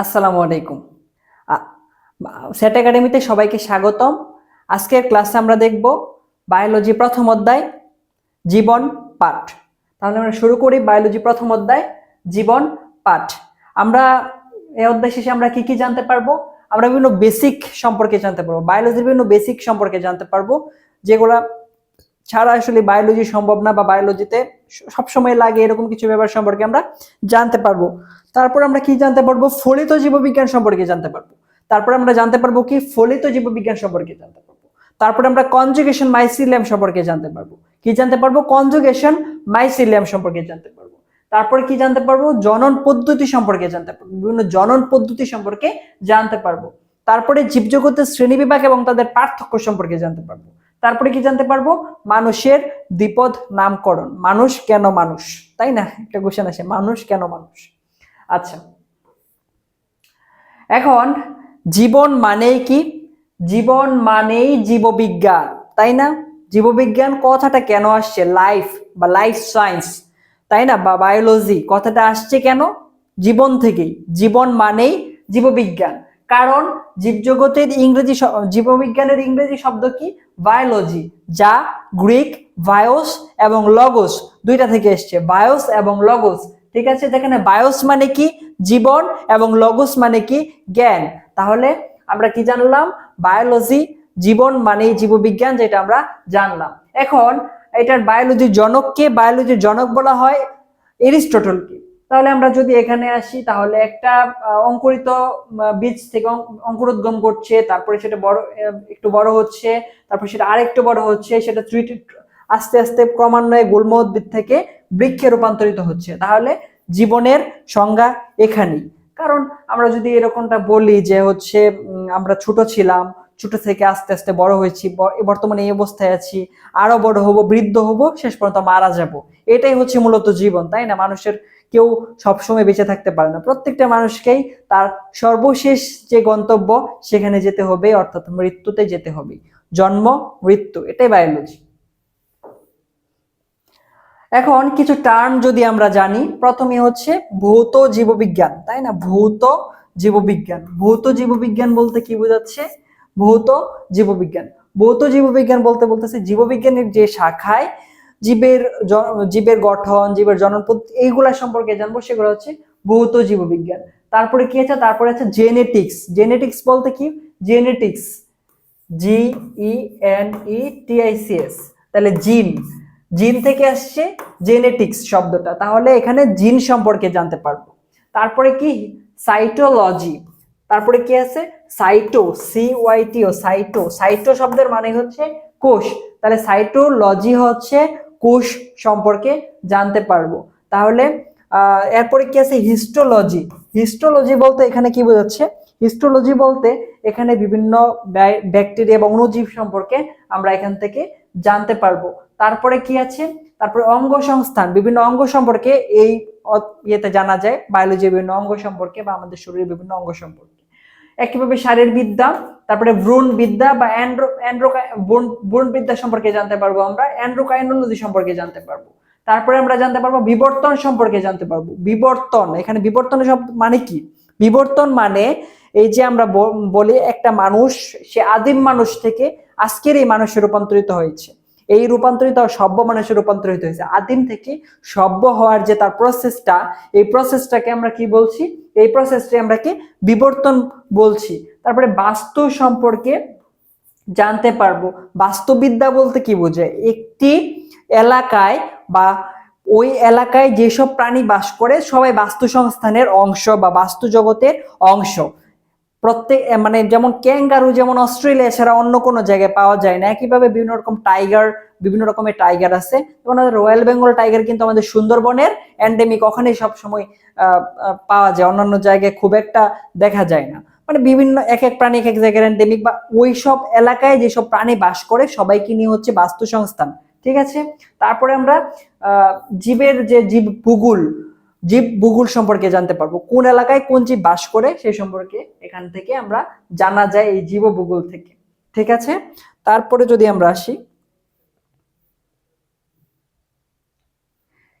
আসসালামু আলাইকুম। সেট একাডেমিতে সবাইকে স্বাগতম। আজকের ক্লাসে আমরা দেখব বায়োলজি প্রথম অধ্যায়, জীবন পাঠ। তাহলে আমরা শুরু করি বায়োলজি প্রথম অধ্যায়, জীবন পাঠ। আমরা এই অধ্যায় শেষে আমরা কি কি জানতে পারব? আমরা বিভিন্ন বেসিক সম্পর্কে জানতে পারব। বায়োলজির বিভিন্ন বেসিক সম্পর্কে জানতে পারব, যেগুলা ছাড়া আসলে বায়োলজি সম্ভব না বা বায়োলজিতে সবসময় লাগে এরকম কিছু ব্যাপার সম্পর্কে আমরা জানতে পারব। তারপর আমরা কি জানতে পারব? ফলিত জীববিজ্ঞান সম্পর্কে জানতে পারব। তারপর আমরা জানতে পারব কি? ফলিত জীববিজ্ঞান সম্পর্কে জানতে পারব। তারপরে আমরা কনজুগেশন মাইসিলিয়াম সম্পর্কে জানতে পারব। কি জানতে পারব? কনজুগেশন মাইসিলিয়াম সম্পর্কে জানতে পারব। তারপরে কি জানতে পারব? জনন পদ্ধতি সম্পর্কে জানতে পারব। বিভিন্ন জনন পদ্ধতি সম্পর্কে জানতে পারব। তারপরে জীবজগতের শ্রেণীবিভাগ এবং তাদের পার্থক্য সম্পর্কে জানতে পারব। তারপরে কি জানতে পারব? মানুষের দ্বিপদ নামকরণ। মানুষ কেন মানুষ? তাই না? একটা কোশ্চেন আছে মানুষ কেন মানুষ? আচ্ছা। এখন, জীবন মানেই কি? জীবন মানেই জীববিজ্ঞান, তাই না? জীববিজ্ঞান কথাটা কেন আসছে? লাইফ বা লাইফ সায়েন্স তাই না? বা বায়োলজি কথাটা আসছে কেন? জীবন থেকেই। জীবন মানেই জীববিজ্ঞান। কারণ, জীবজগতের ইংরেজি জীববিজ্ঞানের ইংরেজি শব্দ কি? বায়োলজি যা গ্রিক বায়োস এবং লগোস দুইটা থেকে এসছে। বায়োস এবং লগোস ঠিক আছে? যেখানে বায়োস মানে কি? জীবন এবং লগোস মানে কি? জ্ঞান। তাহলে আমরা কি জানলাম? বায়োলজি জীবন মানে জীববিজ্ঞান, যেটা আমরা জানলাম। এখন এটার বায়োলজির জনককে বায়োলজির জনক বলা হয় এরিস্টটলকে তাহলে আমরা যদি এখানে আসি, তাহলে একটা অঙ্কুরিত বীজ থেকে অঙ্কুরোদ্গম করছে তারপরে সেটা বড়, একটু বড় হচ্ছে তারপর সেটা আরেকটু বড় হচ্ছে, সেটা ত্রিটি আস্তে আস্তে ক্রমান্বয়ে গুল্ম উদ্ভিদ থেকে বৃক্ষে রূপান্তরিত হচ্ছে। তাহলে জীবনের সংজ্ঞা এখানেই। কারণ আমরা যদি এরকমটা বলি যে হচ্ছে আমরা ছোট ছিলাম, ছোট থেকে আস্তে আস্তে বড় হয়েছি বর্তমানে এই অবস্থায় আছি, আরও বড় হব, বৃদ্ধ হব, শেষ পর্যন্ত মারা যাব। এটাই হচ্ছে মূলত জীবন, তাই না? মানুষের কেউ সবসময় বেঁচে থাকতে পারে না। প্রত্যেকটা মানুষকেই তার সর্বশেষ যে গন্তব্য সেখানে যেতে হবে, অর্থাৎ মৃত্যুতে যেতে হবে। জন্ম, মৃত্যু, এটাই বায়োলজি এখন কিছু টার্ম যদি আমরা জানি, প্রথমে হচ্ছে ভৌত জীববিজ্ঞান, তাই না? ভৌত জীববিজ্ঞান। ভৌত জীববিজ্ঞান বলতে কি বোঝাচ্ছে? ভৌত জীববিজ্ঞান। ভৌত জীববিজ্ঞান বলতে বলতেছে জীববিজ্ঞানের যে শাখায় জীবের জীবের গঠন, জীবের জনন এইগুলা সম্পর্কে জানব, সেগুলো হচ্ছে ভৌত জীববিজ্ঞান। তারপরে কি আছে? তারপরে আছে জেনেটিক্স জেনেটিক্স বলতে কি? Genetics G E N E T I C S তাহলে জিন জিন থেকে আসছে জেনেটিক্স শব্দটা। তাহলে এখানে জিন সম্পর্কে জানতে পারব। তারপরে কি? সাইটোলজি তারপরে কি আছে? সাইটো সি ও সাইটো সাইটো শব্দের মানে হচ্ছে কোষ। তাহলে সাইটোলজি হচ্ছে কোষ সম্পর্কে জানতে পারব। তাহলে এরপরে কি আছে? হিস্টোলজি হিস্টোলজি বলতে এখানে কি বোঝাচ্ছে? হিস্টোলজি বলতে এখানে বিভিন্ন ব্যাক- ব্যাকটেরিয়া এবং অণুজীব সম্পর্কে আমরা এখান থেকে জানতে পারব। তারপরে কি আছে? তারপরে অঙ্গ সংস্থান, বিভিন্ন অঙ্গ সম্পর্কে এই ইয়েতে জানা যায় বায়োলজি বিভিন্ন অঙ্গ সম্পর্কে বা আমাদের শরীরের বিভিন্ন অঙ্গ সম্পর্কে। একইভাবে শারীরবিদ্যা তারপরে ভ্রূণ বিদ্যা বা অ্যান্ড্রো অ্যান্ড্রো ভ্রূণ বিদ্যা সম্পর্কে জানতে পারব আমরা অ্যান্ড্রোকাইনোলজি সম্পর্কে জানতে পারব। তারপরে আমরা জানতে পারব বিবর্তন সম্পর্কে জানতে পারব। বিবর্তন, এখানে বিবর্তনের শব্দ মানে কি? বিবর্তন মানে এই যে আমরা বলি একটা মানুষ, সে আদিম মানুষ থেকে আজকের এই মানুষে রূপান্তরিত হয়েছে। এই রূপান্তরিত সভ্য মানুষে রূপান্তরিত হয়েছে। আদিম থেকে সভ্য হওয়ার যে তার প্রসেসটা এই প্রসেসটাকে আমরা কি বলছি? এই প্রসেসটি আমরা কি? বিবর্তন বলছি। তারপরে বাস্তু সম্পর্কে জানতে পারব। বাস্তুবিদ্যা বলতে কি বোঝায়? একটি এলাকায় বা ওই এলাকায় যেসব প্রাণী বাস করে, সবাই বাস্তু সংস্থানের অংশ বা বাস্তু জগতের অংশ। প্রত্যেক মানে যেমন ক্যাঙ্গারু, যেমন অস্ট্রেলিয়া ছাড়া অন্য কোনো জায়গায় পাওয়া যায় না। একইভাবে বিভিন্ন রকম টাইগার, বিভিন্ন রকমের টাইগার আছে। যেমন রয়্যাল বেঙ্গল টাইগার কিন্তু আমাদের সুন্দরবনের অ্যান্ডেমিক ওখানেই সবসময় পাওয়া যায়। অন্যান্য জায়গায় খুব একটা দেখা যায় না। মানে বিভিন্ন এক এক প্রাণী এক এক জায়গার অ্যান্ডেমিক বা ওই সব এলাকায় যেসব প্রাণী বাস করে, সবাইকে নিয়ে হচ্ছে বাস্তু সংস্থান ঠিক আছে? তারপরে আমরা জীবের যে জীব ভূগোল জীব ভূগোল সম্পর্কে জানতে পারব। কোন এলাকায় কোন জীব বাস করে সেই সম্পর্কে এখান থেকে আমরা জানা যায় এই জীব ভূগোল থেকে। ঠিক আছে? তারপরে যদি আমরা আসি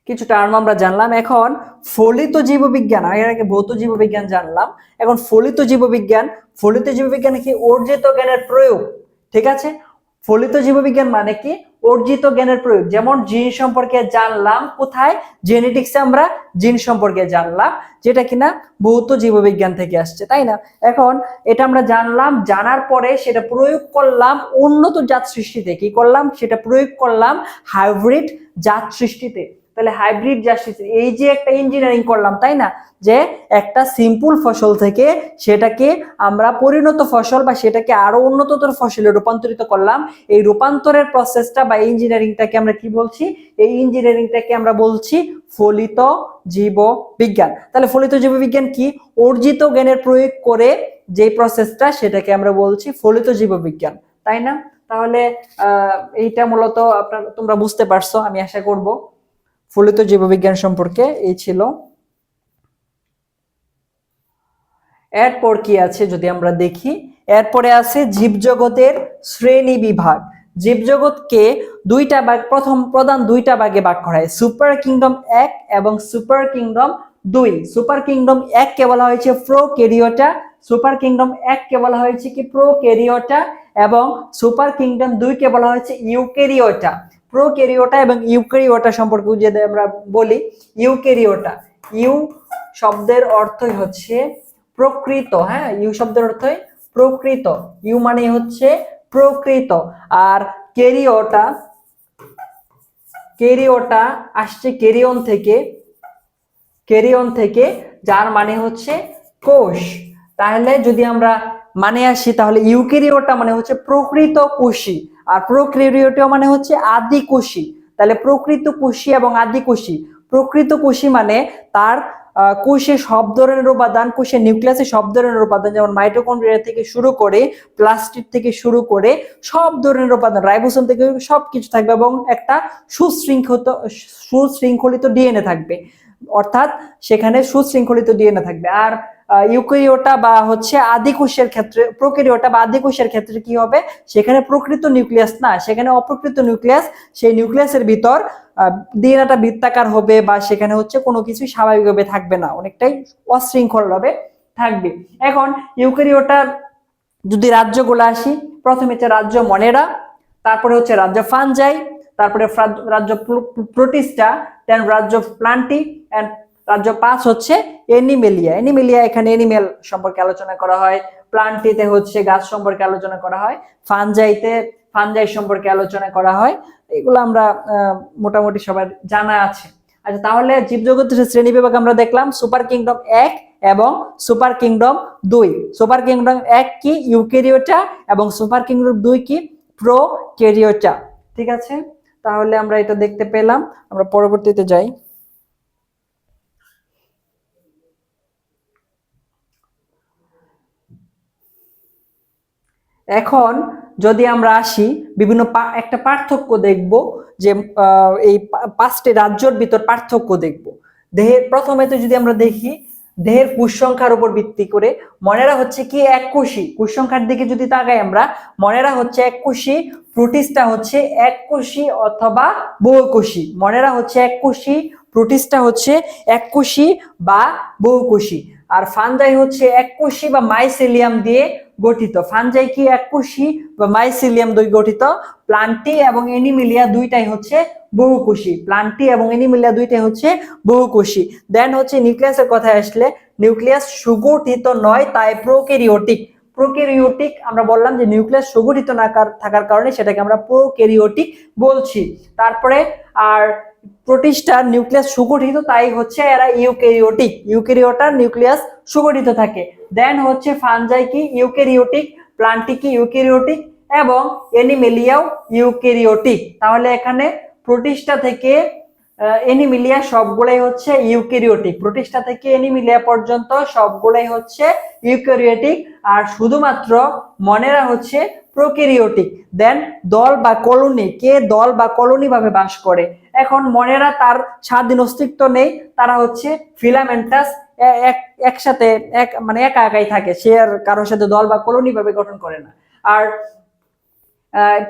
কিছু টার্ম আমরা জানলাম। এখন ফলিত জীববিজ্ঞান এর আগে ভৌত জীববিজ্ঞান জানলাম। এখন ফলিত জীববিজ্ঞান ফলিত জীববিজ্ঞান কি অর্জিত জ্ঞানের প্রয়োগ? ঠিক আছে? ফলিত জীববিজ্ঞান মানে কি? অর্জিত জ্ঞানের প্রয়োগ। যেমন জিন সম্পর্কে জানলাম কোথায়? জেনেটিক্সে আমরা জিন সম্পর্কে জানলাম, যেটা কিনা ভৌত জীববিজ্ঞান থেকে আসছে, তাই না? এখন এটা আমরা জানলাম, জানার পরে সেটা প্রয়োগ করলাম উন্নত জাত সৃষ্টিতে। কি করলাম? সেটা প্রয়োগ করলাম হাইব্রিড জাত সৃষ্টিতে। তাহলে হাইব্রিড সৃষ্টি এই যে একটা ইঞ্জিনিয়ারিং করলাম, তাই না? যে একটা সিম্পল ফসল থেকে সেটাকে আমরা পরিণত ফসল বা সেটাকে আরও উন্নততর ফসলে রূপান্তরিত করলাম। এই রূপান্তরের প্রসেসটা বা ইঞ্জিনিয়ারিংটাকে আমরা কি বলছি? এই ইঞ্জিনিয়ারিংটাকে আমরা বলছি ফলিত জীব বিজ্ঞান তাহলে ফলিত জীব বিজ্ঞান কি? অর্জিত জ্ঞানের প্রয়োগ করে যে প্রসেসটা সেটাকে আমরা বলছি ফলিত জীব বিজ্ঞান তাই না? তাহলে এইটা মূলত আপনার, তোমরা বুঝতে পারছ, আমি আশা করব। ফলিত জীববিজ্ঞান সম্পর্কে এই ছিল। এরপর কি আছে যদি আমরা দেখি? এরপরে আছে জীবজগতের শ্রেণি বিভাগ। জীবজগৎকে দুইটা ভাগ, প্রথম, প্রধান দুইটা ভাগে ভাগ করা হয়। সুপার কিংডম এক এবং সুপার কিংডম দুই। সুপার কিংডম এক কে বলা হয়েছে প্রো কেরিওটা সুপার কিংডম এক কে বলা হয়েছে কি প্রো কেরিওটা এবং সুপার কিংডম দুই কে বলা হয়েছে ইউকেরিওটা প্রো কেরিওটা এবং ইউকেরিওটা সম্পর্কে যদি আমরা বলি ইউকেরিওটা ইউ শব্দের অর্থই হচ্ছে প্রকৃত হ্যাঁ? ইউ শব্দের অর্থই প্রকৃত। ইউ মানে হচ্ছে প্রকৃত। আর কেরিওটা কেরিওটা আসছে কেরিয়ন থেকে কেরিয়ন থেকে, যার মানে হচ্ছে কোষ। তাহলে যদি আমরা মানে আসি, তাহলে ইউকেরিওটা মানে হচ্ছে প্রকৃত কোষী আর প্রোক্যারিওটা মানে হচ্ছে আদি কোষী তাহলে প্রকৃত কোষী এবং আদি কোষী প্রকৃত কোষী মানে তার কোষে সব ধরনের উপাদান কোষের নিউক্লিয়াসে সব ধরনের উপাদান যেমন মাইটোকন্ড্রিয়া থেকে শুরু করে প্লাস্টিক থেকে শুরু করে সব ধরনের উপাদান রাইবোসোম থেকে সব কিছু থাকবে এবং একটা সুশৃঙ্খলিত সুশৃঙ্খলিত ডিএনএ থাকবে। অর্থাৎ সেখানে সুশৃঙ্খলিত ডিএনএ থাকবে। আর ইউকেরিওটা বা হচ্ছে আদিকোষের ক্ষেত্রে প্রোকেরিওটা বা আদিকোষের ক্ষেত্রে কি হবে? সেখানে প্রকৃত নিউক্লিয়াস না, সেখানে অপ্রকৃত নিউক্লিয়াস, সেই নিউক্লিয়াসের ভিতর ডিএনএটা বৃত্তাকার হবে বা সেখানে হচ্ছে কোনো কিছু স্বাভাবিকভাবে থাকবে না, অনেকটাই অশৃঙ্খল ভাবে থাকবে। এখন ইউকেরিওটার যদি রাজ্যগুলো আসি, প্রথমে হচ্ছে রাজ্য মনেরা, তারপরে হচ্ছে রাজ্য ফানজাই তারপরে রাজ্য প্রোটিস্টা দেন রাজ্য প্লান্টি এন্ড রাজ্য পাঁচ হচ্ছে এনিমেলিয়া। এনিমেলিয়া এখানে এনিমেল সম্পর্কে আলোচনা করা হয়, প্লান্টিতে হচ্ছে গাছ সম্পর্কে আলোচনা করা হয়, ফানজাইতে, ফানজাই সম্পর্কে আলোচনা করা হয়, এগুলো আমরা মোটামুটি সবার জানা আছে। আচ্ছা তাহলে জীবজগতের শ্রেণি বিভাগ আমরা দেখলাম, সুপার কিংডম এক এবং সুপার কিংডম দুই। সুপার কিংডম এক কি ইউকেরিওটা এবং সুপার কিংডম দুই কি প্রো কেরিওটা ঠিক আছে? তাহলে আমরা এটা দেখতে পেলাম। আমরা পরবর্তীতে যাই। এখন যদি আমরা আসি, বিভিন্ন একটা পার্থক্য দেখব যে এই পাঁচটি রাজ্যর ভিতর পার্থক্য দেখব। দেহের প্রথমে তো যদি আমরা দেখি দেহের কুশ সংখ্যার উপর ভিত্তি করে মনেরা হচ্ছে কি এক কোষী কুশ সংখ্যার দিকে যদি তাকাই আমরা, মনেরা হচ্ছে এক কোষী প্রোটিস্টা হচ্ছে এক কোষী অথবা বহুকোষী মনেরা হচ্ছে এক কোষী প্রোটিস্টা হচ্ছে এক কোষী বা বহুকোষী আর ফান্দাই হচ্ছে এক কোষী বা মাইসেলিয়াম দিয়ে গঠিত। ফানজাই কি এক কোষী বা মাইসিলিয়াম দুই গঠিত। প্লান্টি এবং এনিমিলিয়া দুইটাই হচ্ছে বহুকোষী প্লান্টি এবং এনিমিলিয়া দুইটাই হচ্ছে বহুকোষী দেন হচ্ছে নিউক্লিয়াসের কথায় আসলে, নিউক্লিয়াস সুগঠিত নয়, তাই প্রোকেরিওটিক প্রোকেরিওটিক আমরা বললাম যে নিউক্লিয়াস সুগঠিত না থাকার কারণে সেটাকে আমরা প্রোকেরিওটিক বলছি। তারপরে আর প্রোটিস্টার নিউক্লিয়াস সুগঠিত, তাই হচ্ছে এরা ইউকেরিওটিক ইউকেরিওটার নিউক্লিয়াস সুগঠিত থাকে। দেন হচ্ছে ফানজাই কি? ইউকেরিওটিক প্লান্টি কি ইউকেরিওটিক এবং এনিমেলিয়াও ইউকেরিওটিক তাহলে এখানে প্রোটিস্টা থেকে এনিমিলিয়া সবগুলাই হচ্ছে ইউকেরিওটিক প্রোটিস্টা থেকে এনিমিলিয়া পর্যন্ত সবগুলাই হচ্ছে ইউকেরিওটিক আর শুধুমাত্র মনেরা হচ্ছে প্রোকেরিওটিক দেন দল বা কলোনি, কে দল বা কলোনি ভাবে বাস করে? এখন মনেরা তার স্বাধীন অস্তিত্ব নেই, তারা হচ্ছে ফিলামেন্টাস একসাথে, এক মানে একা একাই থাকে। সে আর কারোর সাথে দল বা কলোনি ভাবে গঠন করে না। আর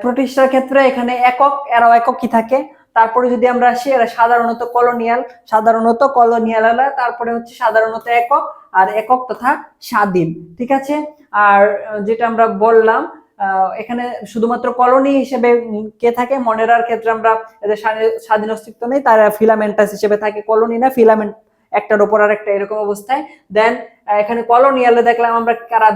প্রতিষ্ঠার ক্ষেত্রে এখানে একক, এরাও একক কি থাকে। তারপরে যদি আমরা আসি, এরা সাধারণত কলোনিয়াল সাধারণত কলোনিয়াল তারপরে হচ্ছে সাধারণত একক, আর একক তথা স্বাধীন, ঠিক আছে? আর, যেটা আমরা বললাম এখানে শুধুমাত্র কলোনি হিসেবে কে থাকে? মনেরার ক্ষেত্রে আমরা এদের স্বাধীন অস্তিত্ব নেই, তারা ফিলামেন্টাস হিসেবে থাকে। কলোনি না ফিলামেন্ট একটার উপর আর একটা এরকম অবস্থায়। দেন এখানে কলোনিয়ালে দেখলাম আমরা কারা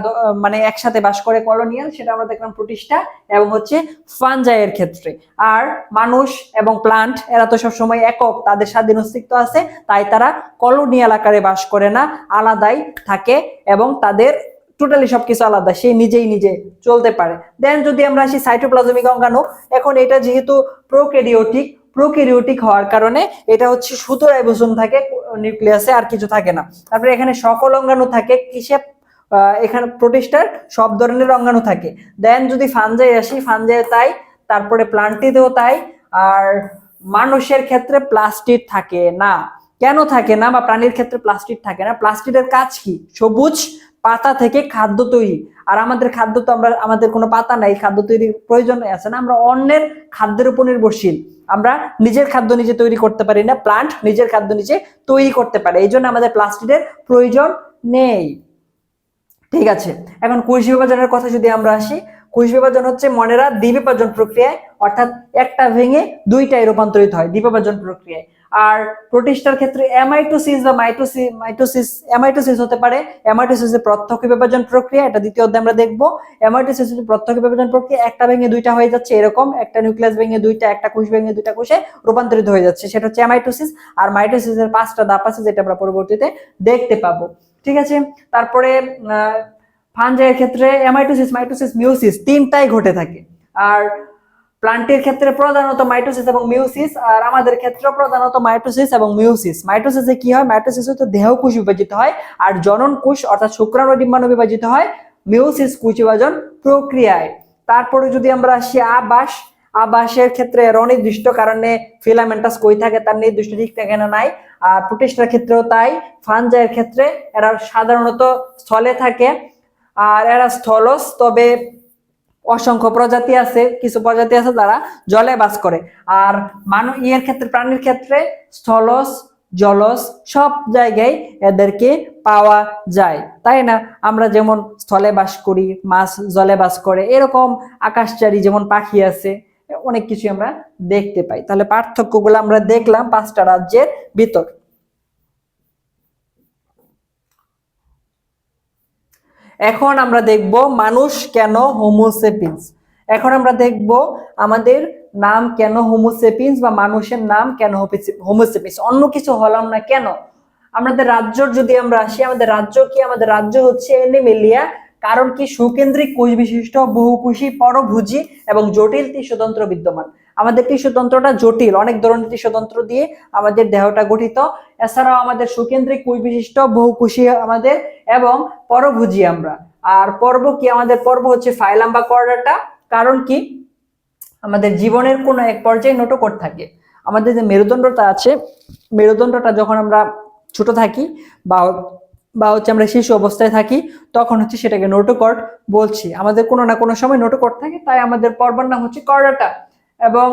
মানে একসাথে বাস করে কলোনিয়াল সেটা আমরা দেখলাম প্রতিষ্ঠা এবং হচ্ছে ফানজাইয়ের ক্ষেত্রে। আর মানুষ এবং প্লান্ট এরা তো সবসময় একক, তাদের স্বাধীন অস্তিত্ব আছে, তাই তারা কলোনিয়াল আকারে বাস করে না, আলাদাই থাকে এবং তাদের টোটালি সবকিছু আলাদা, সে নিজেই নিজে চলতে পারে। দেন যদি আমরা আসি সাইটোপ্লাজমিক অঙ্গাণু, এখন এটা যেহেতু প্রোকেরিওটিক প্রোকেরিওটিক হওয়ার কারণে এটা হচ্ছে সুতো রাইবোসোম থাকে, নিউক্লিয়াসে আর কিছু থাকে না। তারপরে এখানে সকল অঙ্গাণু থাকে, কিসে? এখানে প্রোটিস্টার, সব ধরনের অঙ্গাণু থাকে। দেন যদি ফানজাই আসি ফানজাই তাই, তারপরে প্লান্টিতেও তাই, আর মানুষের ক্ষেত্রে প্লাস্টিক থাকে না। কেন থাকে না? বা প্রাণীর ক্ষেত্রে প্লাস্টিক থাকে না। প্লাস্টিকের কাজ কি? সবুজ পাতা থেকে খাদ্য তৈরি। আর আমাদের খাদ্য তো আমরা, আমাদের কোনো পাতা নাই, খাদ্য তৈরির প্রয়োজন আছে না। আমরা অন্যের খাদ্যের উপর নির্ভরশীল। আমরা নিজের খাদ্য নিজে তৈরি করতে পারি না প্লান্ট নিজের খাদ্য নিজে তৈরি করতে পারে। এই জন্য আমাদের প্লাস্টিকের প্রয়োজন নেই। ঠিক আছে, এখন কোষ বিভাজনের কথা যদি আমরা আসি কোষ বিভাজন হচ্ছে মনেরা দ্বিবিভাজন প্রক্রিয়ায়, অর্থাৎ একটা ভেঙে দুইটায় রূপান্তরিত হয় দ্বিবিভাজন প্রক্রিয়ায়। আর প্রোটিস্টার ক্ষেত্রে অ্যামাইটোসিস বা মাইটোসিস মাইটোসিস অ্যামাইটোসিস হতে পারে। অ্যামাইটোসিস প্রত্যক্ষ বিভাজন প্রক্রিয়া, এটা দ্বিতীয় অধ্যায়ে আমরা দেখব। অ্যামাইটোসিস প্রত্যক্ষ বিভাজন প্রক্রিয়া একটা ভেঙে দুইটা হয়ে যাচ্ছে এরকম। একটা নিউক্লিয়াস ভেঙে দুইটা, একটা কোষ ভেঙে দুইটা কোষে রূপান্তরিত হয়ে যাচ্ছে। সেটা হচ্ছে অ্যামাইটোসিস আর মাইটোসিসের পাঁচটা ধাপ আছে যেটা আমরা পরবর্তীতে দেখতে পাবো। ঠিক আছে? তারপরে ফানজাইয়ের ক্ষেত্রে অ্যামাইটোসিস মাইটোসিস মিউসিস তিনটাই ঘটে থাকে। আর প্লান্টের ক্ষেত্রে প্রধানত মাইটোসিস এবং মিউসিস, আর আমাদের ক্ষেত্রে প্রধানত মাইটোসিস এবং মিউসিস। মাইটোসিসে কি হয়? মাইটোসিস হচ্ছে দেহ কোষ বিভাজিত হয়, আর জনন কোষ অর্থাৎ শুক্রাণু ডিম্বাণু বিভাজিত হয় মিউসিস কোষ বিভাজন প্রক্রিয়ায়। তারপরে যদি আমরা আসি আবাস, আবাসের ক্ষেত্রে এর অনির্দিষ্ট কারণে ফিলামেন্টাস কই থাকে তার নির্দিষ্ট ঠিক থাকে না নাই, আর প্রোটিস্টার ক্ষেত্রেও তাই। ফানজাইয়ের ক্ষেত্রে এরা সাধারণত স্থলে থাকে, আর এরা স্থলজ, তবে অসংখ্য প্রজাতি আছে, কিছু প্রজাতি আছে যারা জলে বাস করে। আর মানুষ ইয়ের ক্ষেত্রে, প্রাণীর ক্ষেত্রে স্থলস জলজ সব জায়গায় এদেরকে পাওয়া যায়। তাই না? আমরা যেমন স্থলে বাস করি, মাছ জলে বাস করে, এরকম আকাশচারী যেমন পাখি আছে, অনেক কিছু আমরা দেখতে পাই। তাহলে পার্থক্যগুলো আমরা দেখলাম পাঁচটা রাজ্যের ভিতর। এখন আমরা দেখব মানুষ কেন হোমোসেপিন্স এখন আমরা দেখব আমাদের নাম কেন হোমোসেপিন্স বা মানুষের নাম কেন হোমোসেপিন্স অন্য কিছু হলাম না কেন? আমাদের রাজ্যর যদি আমরা আসি, আমাদের রাজ্য কি? আমাদের রাজ্য হচ্ছে এনিমেলিয়া। কারণ কি? সুকেন্দ্রিক কোষ বিশিষ্ট বহুকোষী পরভুজি এবং জটিল টিস্যুতন্ত্র বিদ্যমান। আমাদের টিস্যুতন্ত্রটা জটিল। অনেক ধরনের টিস্যুতন্ত্র দিয়ে আমাদের দেহটা গঠিত। এছাড়াও আমাদের সুকেন্দ্রিক কোষ বিশিষ্ট বহুকোষী আমাদের এবং পরভুজি আমরা। আর পর্ব কি? আমাদের পর্ব হচ্ছে ফাইলাম বা কর্ডাটা কারণ কি? আমাদের জীবনের কোনো এক পর্যায়ে নোটোকট থাকে। আমাদের যে মেরুদণ্ডটা আছে, মেরুদণ্ডটা যখন আমরা ছোট থাকি বা বা হচ্ছে আমরা শিশু অবস্থায় থাকি, তখন হচ্ছে সেটাকে নোটোকট বলছি। আমাদের কোনো না কোনো সময় নোটোকট থাকে, তাই আমাদের পর্বর নাম হচ্ছে কর্ডাটা এবং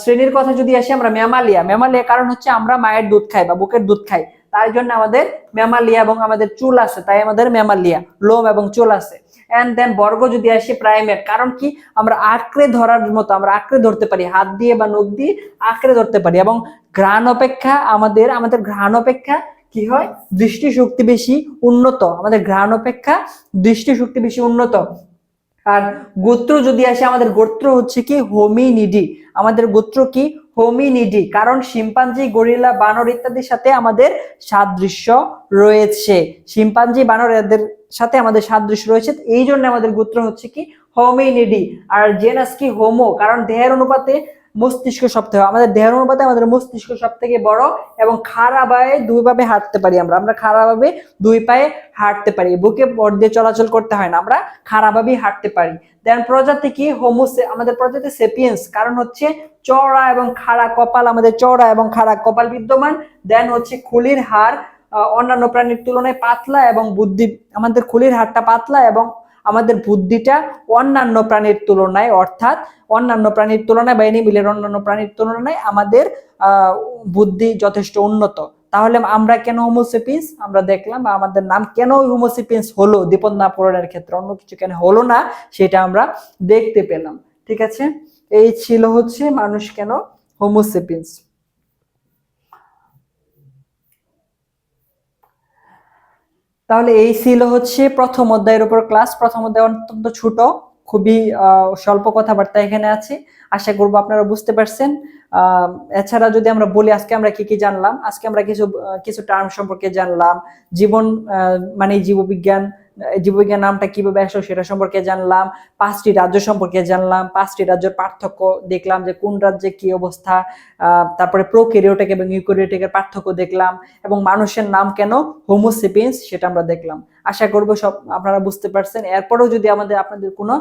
শ্রেণির কথা যদি আসি আমরা ম্যামালিয়া। ম্যামালিয়া কারণ হচ্ছে আমরা মায়ের দুধ খাই বা বুকের দুধ খাই। তার জন্য আমাদের ম্যামালিয়া এবং আমাদের চুল আছে, তাই আমাদের ম্যামালিয়া, লোম এবং চুল আছে। এন্ড দেন বর্গ যদি আসি প্রাইমেট কারণ কি? আমরা আঁকড়ে ধরার মতো, আমরা আঁকড়ে ধরতে পারি। হাত দিয়ে বা নখ দিয়ে আঁকড়ে ধরতে পারি। এবং ঘ্রাণ অপেক্ষা আমাদের আমাদের ঘ্রাণ অপেক্ষা কি হয়? দৃষ্টিশক্তি বেশি উন্নত। আমাদের ঘ্রাণ অপেক্ষা দৃষ্টিশক্তি বেশি উন্নত। আর গোত্র যদি আসে, আমাদের গোত্র হচ্ছে কি? হোমিনিডি। আমাদের গোত্র কি? হোমিনিডি। কারণ শিম্পাঞ্জি, গরিলা, বানর ইত্যাদির সাথে আমাদের সাদৃশ্য রয়েছে। শিম্পাঞ্জি, বানর এদের সাথে আমাদের সাদৃশ্য রয়েছে। এই জন্য আমাদের গোত্র হচ্ছে কি? হোমিনিডি। আর জেনাস কি? হোমো। কারণ দেহের অনুপাতে মস্তিষ্ক সব থেকে আমাদের দেহের অনুপাতে আমাদের মস্তিষ্ক সব থেকে বড় এবং খাড়া পায়ে দুই ভাবে হাঁটতে পারি আমরা। আমরা খাড়া ভাবে দুই পায়ে হাঁটতে পারি। বুকে পর দিয়ে চলাচল করতে হয় না। আমরা খাড়া ভাবেই হাঁটতে পারি। দেন প্রজাতি কি? হোমোসে আমাদের প্রজাতি সেপিয়েন্স কারণ হচ্ছে চওড়া এবং খাড়া কপাল, আমাদের চওড়া এবং খাড়া কপাল বিদ্যমান। দেন হচ্ছে খুলির হাড় অন্যান্য প্রাণীর তুলনায় পাতলা এবং বুদ্ধি আমাদের খুলির হাড়টা পাতলা এবং আমাদের বুদ্ধিটা অন্যান্য প্রাণীর তুলনায়, অর্থাৎ অন্যান্য প্রাণীর তুলনায় বা এনিমিলের অন্যান্য প্রাণীর তুলনায় আমাদের বুদ্ধি যথেষ্ট উন্নত। তাহলে আমরা কেন হোমোসেপিন্স আমরা দেখলাম বা আমাদের নাম কেন হোমোসেপিন্স হলো? দীপন নাপূরণের ক্ষেত্রে অন্য কিছু কেন হলো না? সেটা আমরা দেখতে পেলাম। ঠিক আছে? এই ছিল হচ্ছে মানুষ কেন হোমোসেপিন্স তাহলে এই ছিল হচ্ছে প্রথম অধ্যায়ের উপর ক্লাস প্রথম অধ্যায় অত্যন্ত ছোট, খুবই স্বল্প কথাবার্তা এখানে আছে। আশা করব আপনারা বুঝতে পারছেন। এছাড়া যদি আমরা বলি আজকে আমরা কি কি জানলাম? আজকে আমরা কিছু কিছু টার্ম সম্পর্কে জানলাম। জীবন মানে জীববিজ্ঞান জীববিজ্ঞান নামটা কীভাবে আসলো সেটা সম্পর্কে জানলাম। পাঁচটি রাজ্য সম্পর্কে জানলাম। পাঁচটি রাজ্যের পার্থক্য দেখলাম যে কোন রাজ্যে কি অবস্থা তারপরে প্রোক্যারিওটিক এবং ইউক্যারিওটিকের পার্থক্য দেখলাম এবং মানুষের নাম কেন হোমোসেপিয়েন্স সেটা আমরা দেখলাম। আশা করব সব আপনারা বুঝতে পারছেন। এরপরেও যদি আমাদের আপনাদের কোনো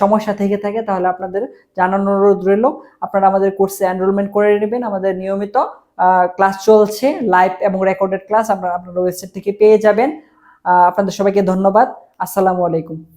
সমস্যা থেকে থাকে, তাহলে আপনাদের জানানোর অনুরোধ রইল। আপনারা আমাদের কোর্সে এনরোলমেন্ট করে নেবেন। আমাদের নিয়মিত ক্লাস চলছে লাইভ এবং রেকর্ডেড ক্লাস আপনারা, আপনার ওয়েবসাইট থেকে পেয়ে যাবেন। আপনাদের সবাইকে ধন্যবাদ। আসসালামু আলাইকুম।